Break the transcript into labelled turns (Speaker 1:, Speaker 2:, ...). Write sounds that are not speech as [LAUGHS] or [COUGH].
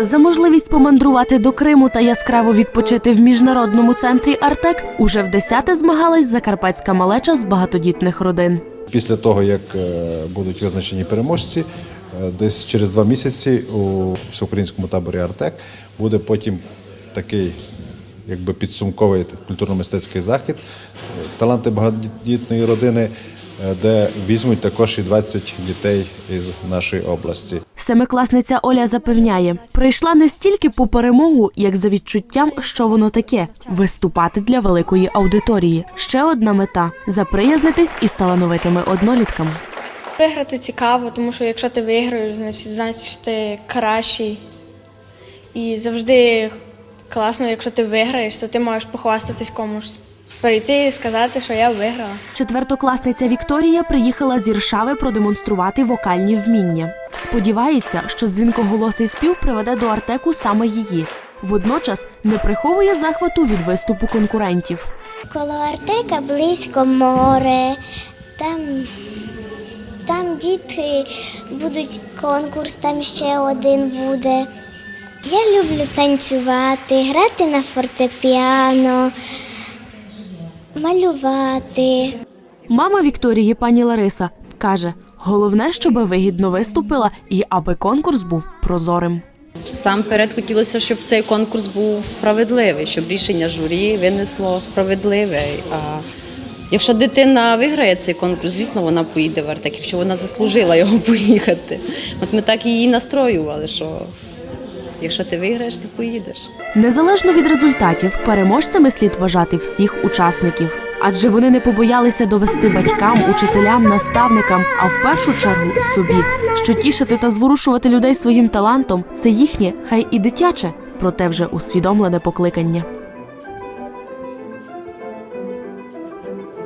Speaker 1: За можливість помандрувати до Криму та яскраво відпочити в міжнародному центрі Артек уже в десяте змагалась закарпатська малеча з багатодітних родин.
Speaker 2: Після того, як е, будуть визначені переможці, е, десь через два місяці у всеукраїнському таборі Артек буде потім такий якби підсумковий культурно-мистецький захід таланти багатодітної родини, е, де візьмуть також і 20 дітей із нашої області.
Speaker 1: Семикласниця Оля запевняє, прийшла не стільки по перемогу, як за відчуттям, що воно таке виступати для великої аудиторії. Ще одна мета заприязнитись із талановитими однолітками.
Speaker 3: Виграти цікаво, тому що якщо ти виграєш, значить, значить ти кращий. І завжди класно, якщо ти виграєш, то ти можеш похвастатись комусь. Прийти і сказати, що я виграла.
Speaker 1: Четвертокласниця Вікторія приїхала з Іршави продемонструвати вокальні вміння. Сподівається, що дзвінкоголосий спів приведе до Артеку саме її. Водночас не приховує захвату від виступу конкурентів.
Speaker 4: Коло Артека близько море, там, там діти будуть конкурс, там ще один буде. Я люблю танцювати, грати на фортепіано, малювати.
Speaker 1: Мама Вікторії, пані Лариса, каже: головне, щоб вигідно виступила і аби конкурс був прозорим.
Speaker 5: Сам перед хотілося, щоб цей конкурс був справедливий, щоб рішення журі винесло справедливе. А якщо дитина виграє цей конкурс, звісно, вона поїде в Артек, якщо вона заслужила його [LAUGHS] поїхати. От ми так її настроювали, що якщо ти виграєш, ти поїдеш.
Speaker 1: Незалежно від результатів, переможцями слід вважати всіх учасників, адже вони не побоялися довести батькам, учителям, наставникам, а в першу чергу собі, що тішити та зворушувати людей своїм талантом це їхнє, хай і дитяче, проте вже усвідомлене покликання.